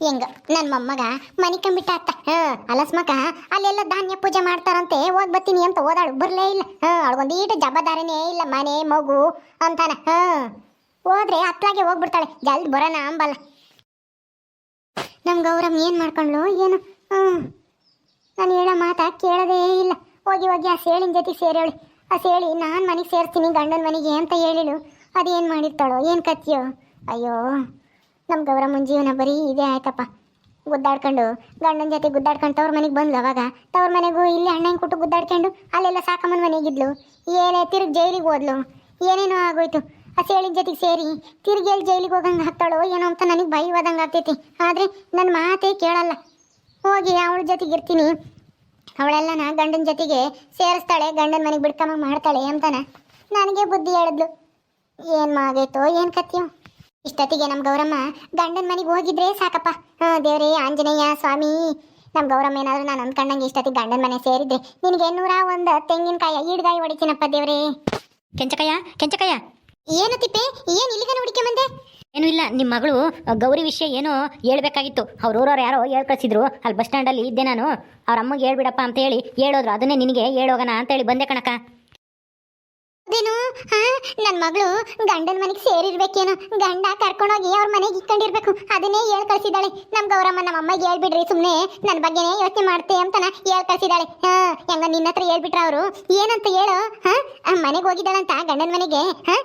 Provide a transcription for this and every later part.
ಹೆಂಗ? ನನ್ನ ಮೊಮ್ಮಗ ಮನಿಕಂಬಿಟ್ಟ ಅತ್ತ. ಹಾ ಅಲಸ್ಮಕ ಅಲ್ಲೆಲ್ಲ ಧಾನ್ಯ ಪೂಜೆ ಮಾಡ್ತಾರಂತೆ, ಹೋಗ್ ಬರ್ತೀನಿ ಅಂತ ಓದಾಳು ಬರ್ಲೇ ಇಲ್ಲ. ಹಾ ಈಟು ಜವಾಬ್ದಾರಿನೇ ಇಲ್ಲ. ಮನೆ, ಮಗು ಅಂತಾನ. ಹ, ಹೋದ್ರೆ ಅತ್ಲಾಗೆ ಹೋಗ್ಬಿಡ್ತಾಳೆ. ಜಲ್ದ್ ಬರೋಣ ಅಂಬಲ್ಲ. ನಮ್ ಗೌರಮ್ ಏನ್ ಮಾಡ್ಕೊಂಡ್ಲು ಏನು? ಹ್ಮ್ ನಾನು ಹೇಳೋ ಮಾತಾ ಕೇಳೋದೇ ಇಲ್ಲ. ಹೋಗಿ ಹೋಗಿ ಆ ಸೇಳಿನ ಜೊತೆ ಸೇರೋಳಿ ಆ ಸೇಳಿ, ನಾನು ಮನೆಗೆ ಸೇರ್ತೀನಿ, ಗಂಡನ ಮನೆಗೆ ಅಂತ ಹೇಳಿಳು. ಅದೇನು ಮಾಡಿರ್ತಾಳೋ? ಏನು ಕತ್ತಿಯೋ ಅಯ್ಯೋ. ನಮ್ಮ ಗೌರಮ್ಮನ ಜೀವನ ಬರೀ ಇದೇ ಆಯ್ತಪ್ಪ. ಗುದ್ದಾಡ್ಕೊಂಡು, ಗಂಡನ ಜೊತೆ ಗುದ್ದಾಡ್ಕೊಂಡು ತವ್ರ ಮನೆಗೆ ಬಂದ್ಲು ಅವಾಗ. ತವ್ರ ಮನೆಗೂ ಇಲ್ಲಿ ಅಣ್ಣನ ಕೊಟ್ಟು ಗುದ್ದಾಡ್ಕೊಂಡು ಅಲ್ಲೆಲ್ಲ ಸಾಕಮ್ಮನ ಮನೆಗಿದ್ಲು ಏನೇ ತಿರುಗಿ ಜೈಲಿಗೆ ಹೋದ್ಲು. ಏನೇನೋ ಆಗೋಯ್ತು. ಆ ಸೇಳಿನ ಜೊತೆಗೆ ಸೇರಿ ತಿರುಗಿ ಎಲ್ಲಿ ಜೈಲಿಗೆ ಹೋಗಂಗೆ ಹತ್ತಾಳೋ ಏನೋ ಅಂತ ನನಗೆ ಭಯ ಹೋದಂಗೆ ಆಗ್ತೈತಿ. ಆದರೆ ನನ್ನ ಮಾತೇ ಕೇಳಲ್ಲ. ಹೋಗಿ ಅವಳ ಜೊತೆಗೆ ಇರ್ತೀನಿ. ಅವಳೆಲ್ಲ ನಾ ಗಂಡನ ಜೊತೆಗೆ ಸೇರಿಸ್ತಾಳೆ, ಗಂಡನ ಮನೆಗೆ ಬಿಡ್ಕಮ್ಮ ಮಾಡ್ತಾಳೆ ಅಂತಾನೆ. ನನಗೆ ಬುದ್ಧಿ ಹೇಳಿದ್ಲು ಏನು ಆಗೈತೋ ಏನು ಕತ್ತೀಯೋ ಇಷ್ಟೊತ್ತಿಗೆ ನಮ್ಮ ಗೌರಮ್ಮ ಗಂಡನ ಮನೆಗೆ ಹೋಗಿದ್ರೆ ಸಾಕಪ್ಪ. ಹಾಂ ದೇವ್ರೇ ಆಂಜನೇಯ ಸ್ವಾಮಿ. ನಮ್ಮ ಗೌರಮ್ಮ ಏನಾದರೂ ನಾನು ಅಂದ್ಕೊಂಡಂಗೆ ಇಷ್ಟೊತ್ತಿಗೆ ಗಂಡನ ಮನೆ ಸೇರಿದ್ರೆ ನಿನಗೆ ನೂರ ಒಂದು ತೆಂಗಿನಕಾಯಿ ಈಡ್ಗಾಯಿ ಹೊಡಿತೀನಪ್ಪ ದೇವ್ರೇ. ಕೆಂಚಕಯ್ಯ ಕೆಂಚಕಯ್ಯ. ಏನು ತಿಪ್ಪೆ? ಏನು ಇಲ್ಲಿಗೆ ಹುಡುಕೆ ಬಂದೆ? ಏನೂ ಇಲ್ಲ ನಿಮ್ಮ ಮಗಳು ಗೌರಿ ವಿಷಯ ಏನೋ ಹೇಳ್ಬೇಕಾಗಿತ್ತು. ಅವ್ರ ಊರವ್ರು ಯಾರೋ ಹೇಳ್ ಕಳ್ಸಿದ್ರು. ಅಲ್ಲಿ ಬಸ್ ಸ್ಟ್ಯಾಂಡಲ್ಲಿ ಇದ್ದೆ ನಾನು. ಅವ್ರ ಅಮ್ಮಗೆ ಹೇಳ್ಬಿಡಪ್ಪ ಅಂತ ಹೇಳಿ ಹೇಳೋದ್ರು. ಅದನ್ನೇ ನಿನಗೆ ಹೇಳೋಗೋಣ ಅಂತ ಹೇಳಿ ಬಂದೆ ಕಣಕ ಅದೇನು ಹಾ ನನ್ನ ಮಗಳು ಗಂಡನ ಮನೆಗೆ ಸೇರಿರ್ಬೇಕೇನು. ಗಂಡ ಕರ್ಕೊಂಡೋಗಿ ಅವ್ರ ಮನೆಗೆ ಇಕ್ಕೊಂಡಿರ್ಬೇಕು. ಅದನ್ನೇ ಹೇಳ್ ಕಳ್ಸಿದಾಳೆ ನಮ್ಮ ಗೌರಮ್ಮ ನಮ್ಮ ಅಮ್ಮಗೆ ಹೇಳ್ಬಿಡ್ರಿ ಸುಮ್ಮನೆ ನನ್ನ ಬಗ್ಗೆನೇ ಯೋಚನೆ ಮಾಡ್ತೆ ಅಂತನ ಹೇಳ್ ಕಳ್ಸಿದಾಳೆ ಹಾ, ಹೆಂಗ ನಿನ್ನ ಹತ್ರ ಹೇಳ್ಬಿಟ್ರ ಅವರು? ಏನಂತ ಹೇಳು? ಹಾ ಮನೆಗೆ ಹೋಗಿದ್ದಾಳಂತ ಗಂಡನ ಮನೆಗೆ? ಹಾ?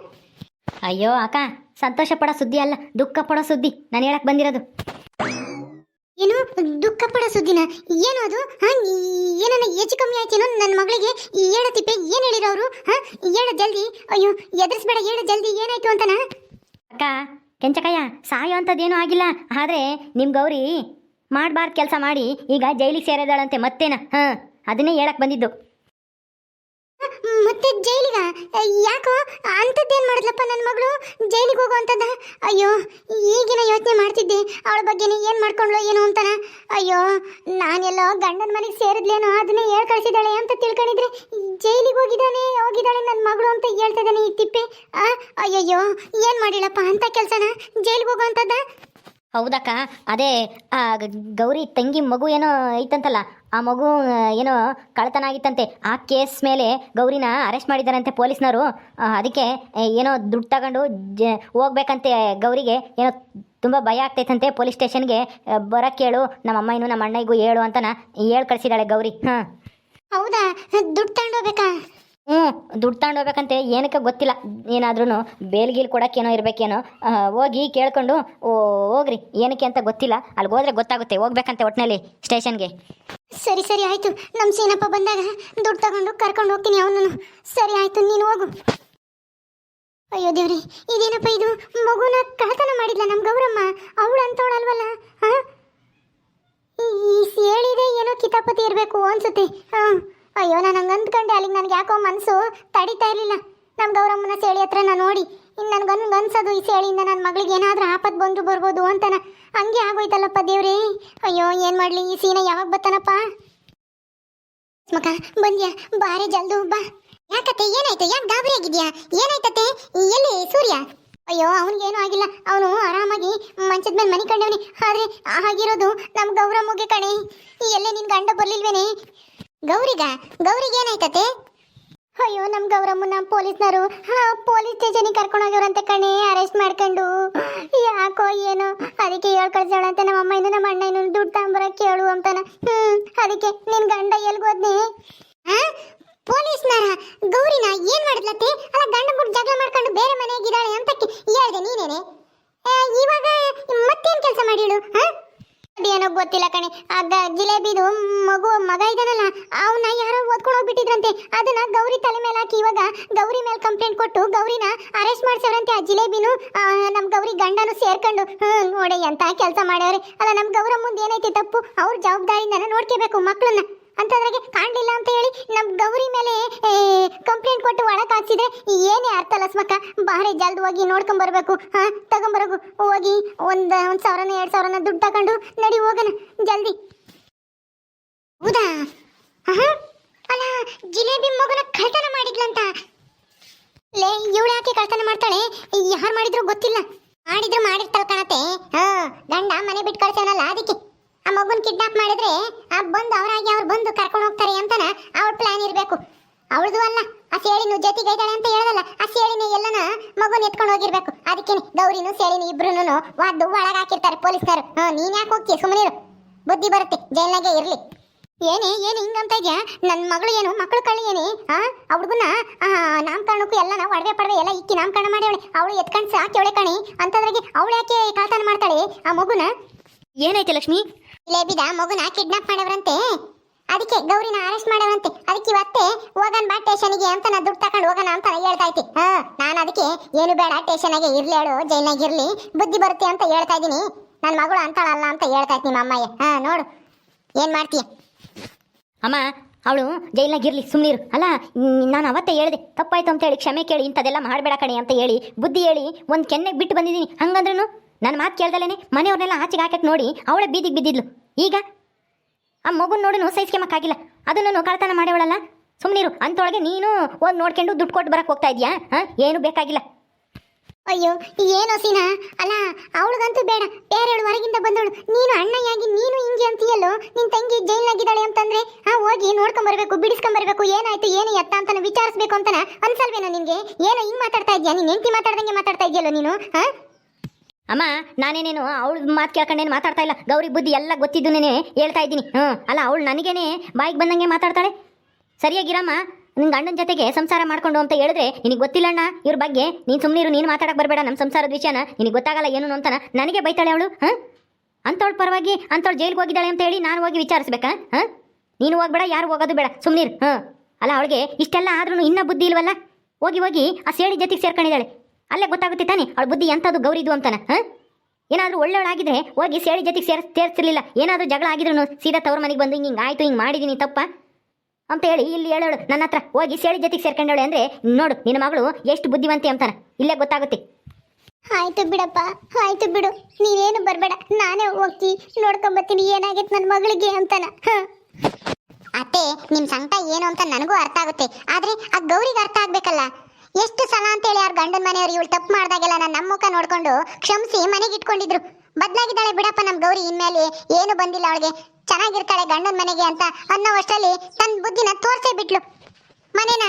ಅಯ್ಯೋ, ಅಕ್ಕ, ಸಂತೋಷ ಪಡೋ ಸುದ್ದಿ ಅಲ್ಲ, ದುಃಖ ಪಡೋ ಸುದ್ದಿ. ನಾನು ಹೇಳಕ್ ಬಂದಿರೋದು. ಏನು ದುಃಖ ಪಡೋ ಸುದ್ದಿನ. ಏನು ಅದು? ಏನನ್ನ ಹೆಚ್ಚು ಕಮ್ಮಿ ಆಯ್ತೇನೋ ನನ್ನ ಮಗಳಿಗೆ? ಏಳು ತಿಪ್ಪೆ ಏನು ಹೇಳಿರೋರು ಹಾ? ಹೇಳ ಜಲ್ದಿ? ಅಯ್ಯೋ, ಎದುರಿಸ್ಬೇಡ, ಏಳು ಜಲ್ದಿ ಏನಾಯ್ತು ಅಂತನಾ? ಅಕ್ಕ, ಕೆಂಚಕಯ್ಯ, ಸಾಯೋ ಅಂಥದ್ದೇನೂ ಆಗಿಲ್ಲ. ಆದರೆ ನಿಮ್ಮ ಗೌರಿ ಮಾಡಬಾರ್ದು ಕೆಲಸ ಮಾಡಿ ಈಗ ಜೈಲಿಗೆ ಸೇರಿದಾಳಂತೆ ಮತ್ತೇನ? ಹಾಂ, ಅದನ್ನೇ ಹೇಳಕ್ ಬಂದಿದ್ದು. ಮತ್ತೆ ಜೈಲಿಗ? ಯಾಕೋ ಅಂಥದ್ದೇನು ಮಾಡಿದ್ಲಪ್ಪ ನನ್ನ ಮಗಳು? ಜೈಲಿಗೆ ಹೋಗುವಂಥದ್ದ ಅಯ್ಯೋ, ಈಗಿನ ಯೋಚನೆ ಮಾಡ್ತಿದ್ದೆ. ಅವಳ ಬಗ್ಗೆ ಏನು ಮಾಡ್ಕೊಂಡ್ಲೋ ಏನು ಅಂತಾನ? ಅಯ್ಯೋ, ನಾನೆಲ್ಲೋ ಗಂಡನ ಮನೆಗೆ ಸೇರಿದ್ಲೇನೋ, ಅದನ್ನೇ ಹೇಳ್ ಕಳಿಸಿದಾಳೆ ಅಂತ ತಿಳ್ಕೊಂಡಿದ್ರೆ ಜೈಲಿಗೆ ಹೋಗಿದ್ದಾನೆ, ಹೋಗಿದ್ದಾಳೆ ನನ್ನ ಮಗಳು ಅಂತ ಹೇಳ್ತಿದ್ದಾನೆ ಈ ತಿಪ್ಪೆ? ಅಯ್ಯಯ್ಯೋ, ಏನು ಮಾಡಿಲ್ಲಪ್ಪ ಅಂತ ಕೆಲಸನ? ಜೈಲಿಗೆ ಹೋಗುವಂಥದ್ದ ಹೌದಕ್ಕ? ಅದೇ ಗೌರಿ ತಂಗಿ ಮಗು ಏನೋ ಐತಂತಲ್ಲ, ಆ ಮಗು ಏನೋ ಕಳ್ತನ ಆಗಿತ್ತಂತೆ. ಆ ಕೇಸ್ ಮೇಲೆ ಗೌರಿನ ಅರೆಸ್ಟ್ ಮಾಡಿದ್ದಾರಂತೆ ಪೊಲೀಸ್ನವರು. ಅದಕ್ಕೆ ಏನೋ ದುಡ್ಡು ತಗೊಂಡು ಜ, ಹೋಗ್ಬೇಕಂತೆ ಗೌರಿಗೆ. ಏನೋ ತುಂಬ ಭಯ ಆಗ್ತೈತಂತೆ ಪೊಲೀಸ್ ಸ್ಟೇಷನ್ಗೆ. ಬರೋಕ್ಕೆ ಹೇಳು ನಮ್ಮ ಅಮ್ಮ ಇನ್ನು ನಮ್ಮ ಅಣ್ಣಿಗೂ ಹೇಳು ಅಂತನ ಹೇಳಿ ಕಳಿಸಿದಾಳೆ ಗೌರಿ. ಹಾಂ. ಹೌದಾ? ದುಡ್ಡು ತಗೊಂಡೋಗ್ಬೇಕಾ ಹ್ಞೂ ದುಡ್ಡು ತಗೊಂಡೋಗ್ಬೇಕಂತೆ ಏನಕ್ಕೆ ಗೊತ್ತಿಲ್ಲ ಏನಾದ್ರೂ ಬೇಲ್ಗೀಲ್ ಕೊಡೋಕ್ಕೇನೋ ಇರಬೇಕೇನೋ ಹೋಗಿ ಕೇಳ್ಕೊಂಡು ಓ ಹೋಗ್ರಿ ಏನಕ್ಕೆ ಅಂತ ಗೊತ್ತಿಲ್ಲ ಅಲ್ಲಿ ಹೋದ್ರೆ ಗೊತ್ತಾಗುತ್ತೆ ಹೋಗ್ಬೇಕಂತೆ ಒಟ್ಟಿನಲ್ಲಿ ಸ್ಟೇಷನ್ಗೆ ಸರಿ ಸರಿ ಆಯ್ತು ನಮ್ಮ ಸೀನಪ್ಪ ಬಂದಾಗ ದುಡ್ಡು ತಗೊಂಡು ಕರ್ಕೊಂಡು ಹೋಗ್ತೀನಿ ಅವನು ಸರಿ ಆಯ್ತು ನೀನು ಹೋಗು ಅಯ್ಯೋ ದೇವ್ರಿ ಇದೇನಪ್ಪ ಇದು ಮಗುನ ಕಳತನ ಮಾಡಿದ್ಲ ನಮ್ಮ ಗೌರಮ್ಮ ಅವಳು ಅಂತವಳಲ್ವಲ್ಲ ಹೇಳಿದೆ ಈ ಸೇಳಿದೆ ಏನೋ ಕಿತಾಪತಿ ಇರಬೇಕು ಅನ್ಸುತ್ತೆ ಹಾ ಅಯ್ಯೋ, ನಾನು ಹಂಗೆ ಅಂದ್ಕೊಂಡೆ. ಅಲ್ಲಿಗೆ ನನಗೆ ಯಾಕೋ ಮನಸ್ಸು ತಡಿತಾ ಇರಲಿಲ್ಲ. ನಮ್ಮ ಗೌರಮ್ಮನ ಸೇಳಿ ಹತ್ರ ನಾನು ನೋಡಿ ಇನ್ನು ನನಗನ್ಗೆ ಅನ್ಸೋದು ಈ ಸೇಳಿಯಿಂದ ನನ್ನ ಮಗಳಿಗೆ ಏನಾದರೂ ಆಪತ್ತು ಬಂದು ಬರ್ಬೋದು ಅಂತನ. ಹಂಗೆ ಆಗೋಯ್ತಲ್ಲಪ್ಪ ದೇವ್ರೇ. ಅಯ್ಯೋ, ಏನು ಮಾಡಲಿ? ಈ ಸೀನ ಯಾವಾಗ ಬತ್ತಾನಪ್ಪ? ಮಗ ಬಂದ್ಯಾ? ಬಾರೆ ಜಲ್ದು, ಬಾ. ಯಾಕತ್ತೆ, ಏನಾಯ್ತು? ಯಾಕೆ ಗಾಬರಿ ಆಗಿದ್ಯಾ? ಏನಾಯ್ತತ್ತೆ? ಎಲ್ಲಿ ಸೂರ್ಯ? ಅಯ್ಯೋ, ಅವನಿಗೇನು ಆಗಿಲ್ಲ. ಅವನು ಆರಾಮಾಗಿ ಮಂಚದ ಮೇಲೆ ಮನೆ ಕಂಡವನಿ ಆದ್ರೆ ಆಗಿರೋದು ನಮ್ಮ ಗೌರಮ್ಮಗೆ ಕಣೆ. ಎಲ್ಲೇ ನಿನ್ ಗಂಡ ಬರ್ಲಿಲ್ವೇನೆ? ಗೌರಿಗ? ಗೌರಿಗೆ ಏನಾಯ್ತತೆ? ಅಯ್ಯೋ ನಮ್ಮ ಗೌರಮ್ಮನ ಹಾ, ಪೊಲೀಸ್ ಸ್ಟೇಷನಿಗೆ ಕರ್ಕೊಂಡು ಹೋಗ್ಯವ್ರಂತೆ ಕಣೆ, ಅರೆಸ್ಟ್ ಮಾಡ್ಕೊಂಡು. ಯಾಕೋ ಏನೋ, ಅದಕ್ಕೆ ಹೇಳ್ ಕಳ್ಸೋಳಂತೆ ನಮ್ಮ ಅಮ್ಮ, ಇನ್ನು ನಮ್ಮ ಅಣ್ಣ ಇನ್ನು ದುಡ್ಡು ತಗೊಂಬರಕ್ಕೆ ಕೇಳು ಅಂತಾನ. ಹ್ಮ್, ಅದಕ್ಕೆ ನಿನ್ ಗಂಡ ಎಲ್ಗೋದ್ನಿ ಪೊಲೀಸ್ನರ ಗೌರಿನ ಏನ್ ಮಾಡಿದ್ಲತ್ತೆ? ಅಲ್ಲ, ಗಂಡ ಬಿಟ್ಟು ಜಗಳ ಮಾಡ್ಕೊಂಡು ಬೇರೆ ಮನೆಯಾಗಿದ್ದಾಳೆ ಅಂತ ಹೇಳ್ದೆ ನೀನೇನೆ. ಇವಾಗ ಮತ್ತೇನ್ ಕೆಲಸ ಮಾಡಿಳು ಹಾ? ಏನೋ ಗೊತ್ತಿಲ್ಲ ಕಣೆ. ಆಗ ಜಿಲೇಬಿದು ಮಗು, ಮಗ ಇದಾನಲ್ಲ ಅವನ್ನ ಯಾರೋ ಓದ್ಕೊಂಡು ಹೋಗ್ಬಿಟ್ಟಿದ್ರಂತೆ. ಅದನ್ನ ಗೌರಿ ತಲೆ ಮೇಲೆ ಹಾಕಿ ಇವಾಗ ಗೌರಿ ಮೇಲೆ ಕಂಪ್ಲೇಂಟ್ ಕೊಟ್ಟು ಗೌರಿನ ಅರೆಸ್ಟ್ ಮಾಡ್ಸವ್ರಂತೆ ಆ ಜಿಲೇಬಿನು ನಮ್ಮ ನಮ್ ಗೌರಿ ಗಂಡನು ಸೇರ್ಕೊಂಡು. ನೋಡಿ ಅಂತ ಕೆಲಸ ಮಾಡ್ಯವ್ರೆ. ಅಲ್ಲ, ನಮ್ ಗೌರಮ್ಮ ಮುಂದೆ ಏನೈತಿ ತಪ್ಪು? ಅವ್ರ ಜವಾಬ್ದಾರಿಯಿಂದ ನೋಡ್ಕೋಬೇಕು ಮಕ್ಕಳನ್ನ ಅಂತದ್ರಾಗೆ ಕಾಣಲಿಲ್ಲ ಅಂತ ಹೇಳಿ ನಮ್ಮ ಗೌರಿ ಮೇಲೆ ಕಂಪ್ಲೇಂಟ್ ಕೊಟ್ಟು ಒಳಕ್ ಹಾಕ್ಸಿದ್ರೆ ಏನೇ ಅರ್ಥ ಸ್ಮಕ ಬಾರಿ ಜಲ್ದಿ ಹೋಗಿ ನೋಡ್ಕೊಂಬರ್ಬೇಕು ಹಾ, ತಗೊಂಬರಗು. ಹೋಗಿ ಒಂದು ಒಂದು ಸಾವಿರನ, ಎರಡು ಸಾವಿರನ ದುಡ್ಡು ತಗೊಂಡು ನಡಿ ಹೋಗೋಣ, ಜಲ್ದಿ. ಹೌದಾ? ಅಲ್ಲ, ಜಿಲೇಬಿ ಮಗನ ಕಳ್ತನ ಮಾಡಿದ್ಲಂತ. ಲೇ, ಇವಳು ಯಾಕೆ ಕಳ್ತನ ಮಾಡ್ತಾಳೆ? ಯಾರು ಮಾಡಿದ್ರು ಗೊತ್ತಿಲ್ಲ. ಮಾಡಿದ್ರು ಮಾಡಿರ್ತಾಳೆ ಕಣತೆ. ಹಾಂ, ಗಂಡ ಮನೆ ಬಿಟ್ಟು ಕಳ್ಸೇನಲ್ಲ ಅದಕ್ಕೆ. ಮಗುನ್ ಕಿಡ್ನಾಪ್ ಮಾಡಿದ್ರೆ, ಆ ಬಂದು ಅವರಾಗಿ ಅವ್ರು ಬಂದು ಕರ್ಕೊಂಡು ಹೋಗ್ತಾರೆ ಅಂತಾನ ಅವಳ ಪ್ಲಾನ್ ಇರಬೇಕು. ಅವಳದು ಅಲ್ಲ, ಆ ಸೇಳಿನು ಜೊತೆಗೆ ಇದ್ದಾಳೆ ಅಂತ ಹೇಳದಲ್ಲ, ಆ ಸೇಳಿನ ಎಲ್ಲನ ಮಗುನ್ ಎತ್ಕೊಂಡು ಹೋಗಿರ್ಬೇಕು. ಅದಕ್ಕೆ ಗೌರಿನು ಸೇಳಿನು ಇಬ್ರುನು ವಾದ್ದು ಒಳಗೆ ಹಾಕಿರ್ತಾರೆ ಪೊಲೀಸ್ನರು ಹಾ, ನೀನ್ ಯಾಕೆ ಹೋಗ್ತೀಯ? ಸುಮ್ಮನಿರು ಬುದ್ಧಿ ಬರುತ್ತೆ, ಜೈಲ್ನಾಗೆ ಇರ್ಲಿ. ಏನೇ, ಏನು ಹಿಂಗಂತ ಇದೆಯಾ? ನನ್ನ ಮಗಳು ಏನು ಮಕ್ಕಳು ಕಳ್ಳಿ ಏನೇ? ಆ ಹುಡುಗನ ನಾಮಕರಣಕ್ಕೂ ಎಲ್ಲನ ಒಡವೆ ಪಡವೆ ಎಲ್ಲ ಇಕ್ಕಿ ನಾಮಕರಣ ಮಾಡ್ಯವಳೆ ಅವಳು ಎತ್ಕೊಂಡು ಸಾಕ್ಯವಳೆ ಕಣಿ. ಅಂತದ್ರಾಗೆ ಅವಳು ಯಾಕೆ ಕಳ್ತನ ಮಾಡ್ತಾಳೆ? ಆ ಮಗುನ? ಏನಾಯ್ತು ಲಕ್ಷ್ಮಿ? ಲೇಬಿದ ಮಗುನ ಕಿಡ್ನಾಪ್ ಮಾಡವ್ರಂತೆ. ಅದಕ್ಕೆ ಗೌರಿನ ಅರೆಸ್ಟ್ ಮಾಡವ್ರಂತೆ. ಅದಕ್ಕೆ ಇವತ್ತೆ ಹೋಗನ್ ಬಾ ಟೇಷನ್ಗೆ ಅಂತ ನಾ ದುಡ್ಡು ತಕೊಂಡು ಹೋಗೋಣ ಅಂತ ಹೇಳ್ತಾ ಇದ್ದೆ. ಹಾ, ನಾನು ಅದಕ್ಕೆ ಏನು ಬೇಡ ಟೇಷನ್ಗೆ ಇರ್ಲಿ ಹೇಳು, ಜೈಲ್ನಾಗ ಇರ್ಲಿ. ಬುದ್ಧಿ ಬರುತ್ತೆ ಅಂತ ಹೇಳ್ತಾ ಇದ್ದೀನಿ. ನನ್ನ ಮಗಳು ಅಂತಾಳಲ್ಲ ಅಂತ ಹೇಳ್ತಾ ಇದ್ದೀನಿ ಅಮ್ಮಯ್ಯ ಹಾ, ನೋಡು. ಏನು ಮಾಡ್ತೀಯ? ಅಮ್ಮ, ಅವಳು ಜೈಲಾಗಿರ್ಲಿ ಇರ್ಲಿ ಸುಮ್ಮನಿರು ಅಲ್ಲ ನಾನು ಅವತ್ತೇ ಹೇಳಿದೆ. ತಪ್ಪಾಯ್ತು ಅಂತ ಹೇಳಿ, ಕ್ಷಮೆ ಕೇಳಿ ಇಂಥದೆಲ್ಲ ಮಾಡಬೇಡ ಕಣೆ ಅಂತ ಹೇಳಿ, ಬುದ್ಧಿ ಹೇಳಿ ಒಂದು ಕೆನ್ನೆಗೆ ಬಿಟ್ಟು ಬಂದಿದ್ದೀನಿ. ಹಂಗಂದ್ರೂ ನನ್ನ ಮಾತು ಕೇಳ್ದಲೇನೆ ಮನೆಯವ್ರನ್ನೆಲ್ಲ ಆಚೆಗೆ ಹಾಕಕ್ಕೆ ನೋಡಿ ಅವಳೇ ಬೀದಿಗೆ ಬಿದ್ದಿದ್ಲು. ಈಗ ಆ ಮಗುನ ನೋಡು ಸಹಿಸ್ಕೆಮಕ್ಕಾಗಿಲ್ಲ ಅದನ್ನು ಕಳ್ತನ ಮಾಡೇವಳಲ್ಲ ಸುಮ್ಮನಿರು ಅಂತೊಳಗೆ ನೀನು ಹೋಗಿ ನೋಡ್ಕೊಂಡು ದುಡ್ಡು ಕೊಟ್ಟು ಬರಕ್ಕೆ ಹೋಗ್ತಾ ಇದೆಯಾ? ಹಾಂ? ಏನು ಬೇಕಾಗಿಲ್ಲ. ಅಯ್ಯೋ, ಏನೋ ಸೀನಾ ಅಲ್ಲ, ಅವಳಿಗಂತೂ ಬೇಡ. ಬೇರೆಯವಳು ಹೊರಗಿಂದ ಬಂದವಳು. ನೀನು ಅಣ್ಣಯ್ಯಾಗಿ, ನೀನು ಹಿಂಗೆ ಅಂತೀಯಲ್ಲೋ? ನಿನ್ನ ತಂಗಿ ಜೈಲ್ನಾಗಿದ್ದಾಳೆ ಅಂತಂದ್ರೆ? ಆ ಹೋಗಿ ನೋಡ್ಕೊಂಬರ್ಬೇಕು ಬಿಡಿಸ್ಕೊಂಬರ್ಬೇಕು ಏನಾಯ್ತು, ಏನು ಎತ್ತ ಅಂತಾನೆ ವಿಚಾರಿಸ್ಬೇಕು ಅಂತನ ಅನ್ಸಲ್ವೇನೋ ನಿನಗೆ? ಏನೋ ಹಿಂಗೆ ಮಾತಾಡ್ತಾ ಇದೆಯಾ? ನೀನು ಹೆಂಡತಿ ಮಾತಾಡ್ದಂಗೆ ಮಾತಾಡ್ತಾ ಇದೆಯಲ್ಲೋ ನೀನು? ಹಾ? ಅಮ್ಮ, ನಾನೇನೇನು ಅವಳು ಮಾತು ಕೇಳ್ಕೊಂಡೇನು ಮಾತಾಡ್ತಾ ಇಲ್ಲ. ಗೌರಿ ಬುದ್ಧಿ ಎಲ್ಲ ಗೊತ್ತಿದ್ದು ಹೇಳ್ತಾ ಇದ್ದೀನಿ. ಹ್ಞೂ ಅಲ್ಲ, ಅವಳು ನನಗೇನೆ ಬಾಯಿಗೆ ಬಂದಂಗೆ ಮಾತಾಡ್ತಾಳೆ. ಸರಿಯಾಗಿರಮ್ಮ ನಿನ್ನ ಗಂಡನ ಜೊತೆಗೆ ಸಂಸಾರ ಮಾಡ್ಕೊಂಡು ಅಂತ ಹೇಳಿದ್ರೆ ನಿನಗೆ ಗೊತ್ತಿಲ್ಲಣ್ಣ ಇವ್ರ ಬಗ್ಗೆ ನೀನು ಸುಮ್ಮನಿರು ನೀನು ಮಾತಾಡಕ್ಕೆ ಬರಬೇಡ ನಮ್ಮ ಸಂಸಾರದ ವಿಷಯನ. ನಿನಗೆ ಗೊತ್ತಾಗಲ್ಲ ಏನು ಅಂತಾನ ನನಗೆ ಬೈತಾಳೆ ಅವಳು, ಹಾಂ? ಅಂಥವಳು ಪರವಾಗಿ ಅಂಥವಳು ಜೈಲಿಗೆ ಹೋಗಿದ್ದಾಳೆ ಅಂತ ಹೇಳಿ ನಾನು ಹೋಗಿ ವಿಚಾರಿಸ್ಬೇಕಾ, ಹಾಂ? ನೀನು ಹೋಗ್ಬೇಡ, ಯಾರು ಹೋಗೋದು ಬೇಡ ಸುಮ್ಮನಿರು ಹಾಂ? ಅಲ್ಲ, ಅವಳಿಗೆ ಇಷ್ಟೆಲ್ಲ ಆದ್ರೂ ಇನ್ನೂ ಬುದ್ಧಿ ಇಲ್ವಲ್ಲ? ಹೋಗಿ ಹೋಗಿ ಆ ಸೇಳಿ ಜೊತೆಗೆ ಸೇರ್ಕೊಂಡಿದ್ದಾಳೆ. ಅಲ್ಲೇ ಗೊತ್ತಾಗುತ್ತೆ ತಾನೆ ಅವಳ ಬುದ್ಧಿ ಎಂಥದ್ದು ಗೌರಿದು ಅಂತಾನೆ ಹಾಂ? ಏನಾದರೂ ಒಳ್ಳೆಯವಳಾಗಿದ್ರೆ ಹೋಗಿ ಸೇಳಿ ಜೊತೆಗೆ ಸೇರ್ ಸೇರಿಸಿರ್ಲಿಲ್ಲ ಏನಾದರೂ ಜಗಳ ಆಗಿದ್ರು ಸೀದಾ ತವ್ರ ಮನೆಗೆ ಬಂದು ಹಿಂಗೆ ಆಯಿತು ಹಿಂಗೆ ಮಾಡಿದ್ದೀನಿ ತಪ್ಪ? ಅಂತ ಹೇಳಿ ಇಲ್ಲಿ ಹೇಳೋಳು ನನ್ನ ಹತ್ರ ಹೋಗಿ ಸೇಳಿ ಜೊತೆಗೆ ಸೇರ್ಕೊಂಡವಳೆ ಅಂದ್ರೆ ನೋಡು ನಿನ್ನ ಮಗಳು ಎಷ್ಟು ಬುದ್ಧಿವಂತಿ ಅಂತಾನೆ ಇಲ್ಲೇ ಗೊತ್ತಾಗುತ್ತೆ. ಆಯಿತು ಬಿಡಪ್ಪ ಆಯಿತು ಬಿಡು ನೀನೇನು ಬರಬೇಡ ನಾನೇ ಹೋಗ್ತಿ ನೋಡ್ಕೊಂಬತ್ತೀನಿ ಏನಾಗೈತೆ ನನ್ನ ಮಗಳಿಗೆ ಅಂತಾನ ಅತ್ತೆ ನಿಮ್ಮ ಸಂಕಟ ಏನು ಅಂತ ನನಗೂ ಅರ್ಥ ಆಗುತ್ತೆ ಆದರೆ ಆ ಗೌರಿಗೆ ಅರ್ಥ ಆಗ್ಬೇಕಲ್ಲ? ಎಷ್ಟು ಸಲ ಅಂತೇಳಿ ಅವ್ರ ಗಂಡನ ಮನೆಯವರು ಇವಳು ತಪ್ಪು ಮಾಡಿದಾಗೆಲ್ಲ ನನ್ನ ನಮ್ಮ ಮುಖ ನೋಡ್ಕೊಂಡು ಕ್ಷಮಿಸಿ ಮನೆಗೆ ಇಟ್ಕೊಂಡಿದ್ರು. ಬದಲಾಗಿದ್ದಾಳೆ ಬಿಡಪ್ಪ ನಮ್ಮ ಗೌರಿ ಇನ್ಮೇಲೆ, ಏನು ಬಂದಿಲ್ಲ ಅವಳಿಗೆ. ಚೆನ್ನಾಗಿರ್ತಾಳೆ ಗಂಡನ ಮನೆಗೆ ಅಂತ ಅನ್ನೋ ಅಷ್ಟರಲ್ಲಿ ತನ್ನ ಬುದ್ಧಿನ ತೋರಿಸೇ ಬಿಟ್ಲು. ಮನೆನ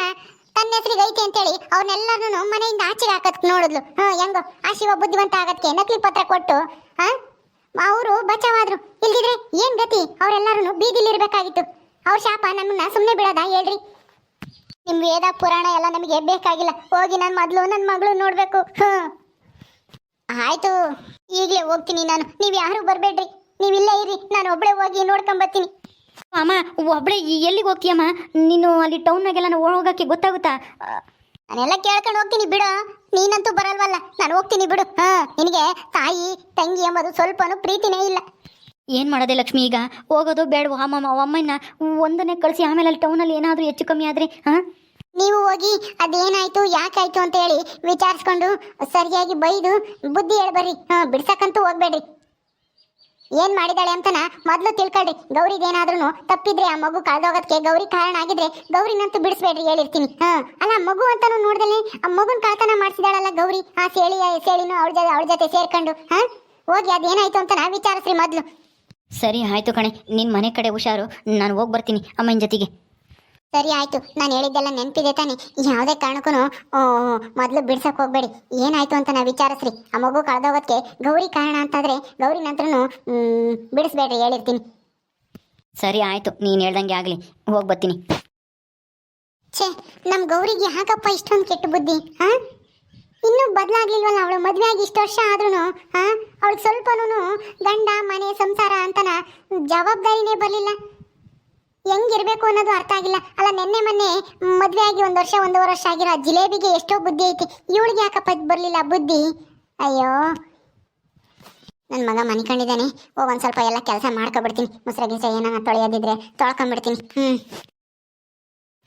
ತನ್ನ ಹೆಸರಿಗೆ ಐತೆ ಅಂತೇಳಿ ಅವ್ರನ್ನೆಲ್ಲರನ್ನು ಮನೆಯಿಂದ ಆಚೆಗೆ ಹಾಕತ್ ನೋಡಿದ್ಲು. ಹ್ಞೂ ಹೆಂಗೋ, ಆ ಶಿವ ಬುದ್ಧಿವಂತ ಆಗೋದಕ್ಕೆ ನಕಲಿ ಪತ್ರ ಕೊಟ್ಟು ಹಾಂ ಅವರು ಬಚಾವಾದ್ರು. ಇಲ್ದಿದ್ರೆ ಏನು ಗತಿ? ಅವರೆಲ್ಲರೂ ಬೀದಿಲಿರ್ಬೇಕಾಗಿತ್ತು. ಅವ್ರ ಶಾಪ ನಮ್ಮನ್ನ ಸುಮ್ಮನೆ ಬಿಡೋದಾ ಹೇಳ್ರಿ? ನಿಮ್ ವೇದ ಪುರಾಣ ಎಲ್ಲ ನಮಗೆ ಬೇಕಾಗಿಲ್ಲ. ಹೋಗಿ ನನ್ನ ಮೊದ್ಲು ನನ್ನ ಮಗಳು ನೋಡ್ಬೇಕು. ಹ್ಮ್. ಆಯ್ತು. ಈಗಲೇ ಹೋಗ್ತೀನಿ ನಾನು. ನೀವು ಯಾರು ಬರಬೇಡ್ರಿ. ನೀವು ಇಲ್ಲೇ ಇರಿ. ನಾನು ಒಬ್ಳೆ ಹೋಗಿ ನೋಡ್ಕೊಂಬರ್ತೀನಿ ಅಮ್ಮ ಒಬ್ಳೆ ಎಲ್ಲಿಗೆ ಹೋಗ್ತೀಯಮ್ಮ? ನೀನು ಅಲ್ಲಿ ಟೌನ್ನಾಗೆಲ್ಲ ನಾವು ಹೋಗೋಕ್ಕೆ ಗೊತ್ತಾಗುತ್ತಾ? ನಾನೆಲ್ಲ ಕೇಳ್ಕೊಂಡು ಹೋಗ್ತೀನಿ ಬಿಡು. ನೀನಂತೂ ಬರಲ್ವಲ್ಲ. ನಾನು ಹೋಗ್ತೀನಿ ಬಿಡು. ಹಾ ನಿನಗೆ ತಾಯಿ ತಂಗಿ ಎಂಬುದು ಸ್ವಲ್ಪನೂ ಪ್ರೀತಿನೇ ಇಲ್ಲ. ಏನು ಮಾಡೋದೆ ಲಕ್ಷ್ಮಿ ಈಗ? ಹೋಗೋದು ಬೇಡವೋ? ಅಮ್ಮಮ್ಮ ಅಮ್ಮನ ಒಂದನೇ ಕಳಿಸಿ ಆಮೇಲೆ ಅಲ್ಲಿ ಟೌನಲ್ಲಿ ಏನಾದರೂ ಹೆಚ್ಚು ಕಮ್ಮಿ ಆದರೆ, ಹಾಂ? ನೀವು ಹೋಗಿ ಅದೇನಾಯ್ತು, ಯಾಕಾಯ್ತು ಅಂತ ಹೇಳಿ ವಿಚಾರಿಸ್ಕೊಂಡು ಸರಿಯಾಗಿ ಬೈದು ಬುದ್ಧಿ ಹೇಳ್ಬರ್ರಿ ಹಾ, ಬಿಡ್ಸಕ್ಕಂತೂ ಹೋಗ್ಬೇಡ್ರಿ. ಏನ್ ಮಾಡಿದಾಳೆ ಅಂತನ ಮೊದ್ಲು ತಿಳ್ಕೊಳ್ರಿ. ಗೌರಿದೇನಾದ್ರೂ ತಪ್ಪಿದ್ರೆ ಆ ಮಗು ಕಳ್ದೋಗೋದಕ್ಕೆ ಗೌರಿ ಕಾರಣ ಆಗಿದ್ರೆ ಗೌರಿನಂತೂ ಬಿಡಿಸ್ಬೇಡ್ರಿ ಹೇಳಿರ್ತೀನಿ. ಹಾ, ಅಲ್ಲ, ಮಗು ಅಂತಾನು ನೋಡ್ದಲೆ ಆ ಮಗುನ್ ಕಳ್ತನ ಮಾಡಿಸಿದಾಳಲ್ಲ ಗೌರಿ? ಆ ಸೇಳಿ ಸೇಳಿನೂ ಅವಳ ಜೊತೆ ಅವಳ ಜೊತೆ ಸೇರ್ಕೊಂಡು, ಹಾ? ಹೋಗಿ ಅದೇನಾಯ್ತು ಅಂತ ನಾ ವಿಚಾರಿಸ್ರಿ ಮೊದ್ಲು. ಸರಿ ಆಯಿತು ಕಣೆ. ನಿನ್ನ ಮನೆ ಕಡೆ ಹುಷಾರು. ನಾನು ಹೋಗಿ ಬರ್ತೀನಿ ಅಮ್ಮನ ಜೊತೆಗೆ. ಸರಿ ಆಯ್ತು. ನಾನು ಹೇಳಿದ್ದೆಲ್ಲ ನೆನಪಿದೆ ತಾನೆ. ಯಾವುದೇ ಕಾರಣಕ್ಕೂ ಮೊದಲು ಬಿಡ್ಸಕ್ ಹೋಗ್ಬೇಡಿ. ಏನಾಯ್ತು ಅಂತ ನಾ ವಿಚಾರಿಸ್ರಿ. ಆ ಮಗು ಕಳೆದೋಗೋದಕ್ಕೆ ಗೌರಿ ಕಾರಣ ಅಂತಾದ್ರೆ ಗೌರಿ ನಂತರನು ಬಿಡಿಸ್ಬೇಡ್ರಿ ಹೇಳಿರ್ತೀನಿ. ಸರಿ ಆಯಿತು. ನೀನು ಹೇಳ್ದಂಗೆ ಆಗಲಿ. ಹೋಗಿ ಬರ್ತೀನಿ. ಛೇ ನಮ್ಮ ಗೌರಿಗೆ ಯಾಕಪ್ಪ ಇಷ್ಟೊಂದು ಕೆಟ್ಟ ಬುದ್ಧಿ ಹಾ? ಇನ್ನೂ ಬದಲಾಗ್ಲಿಲ್ವಲ್ಲ ಅವಳು? ಮದುವೆ ಆಗಿ ಇಷ್ಟು ವರ್ಷ ಆದ್ರೂ ಅವಳಿಗೆ ಸ್ವಲ್ಪನೂ ಗಂಡ, ಮನೆ, ಸಂಸಾರ ಅಂತನ ಜವಾಬ್ದಾರಿನೇ ಬರಲಿಲ್ಲ. ಹೆಂಗಿರ್ಬೇಕು ಅನ್ನೋದು ಅರ್ಥ ಆಗಿಲ್ಲ. ಅಲ್ಲ, ನಿನ್ನೆ ಮೊನ್ನೆ ಮದುವೆ ಆಗಿ ಒಂದು ವರ್ಷ, ಒಂದೂವರೆ ವರ್ಷ ಆಗಿರೋ ಜಿಲೇಬಿಗೆ ಎಷ್ಟೋ ಬುದ್ಧಿ ಐತಿ. ಇವಳಿಗೆ ಯಾಕಪ್ಪ ಬರಲಿಲ್ಲ ಬುದ್ಧಿ? ಅಯ್ಯೋ. ನನ್ನ ಮಗ ಮನಿಕೊಂಡಿದ್ದಾನೆ. ಓ ಒಂದು ಸ್ವಲ್ಪ ಎಲ್ಲ ಕೆಲಸ ಮಾಡ್ಕೊಬಿಡ್ತೀನಿ. ಮೊಸರು ಗಿಸ ಏನಾನ ತೊಳೆಯೋದಿದ್ರೆ ತೊಳ್ಕೊಂಬಿಡ್ತೀನಿ. ಹ್ಞೂ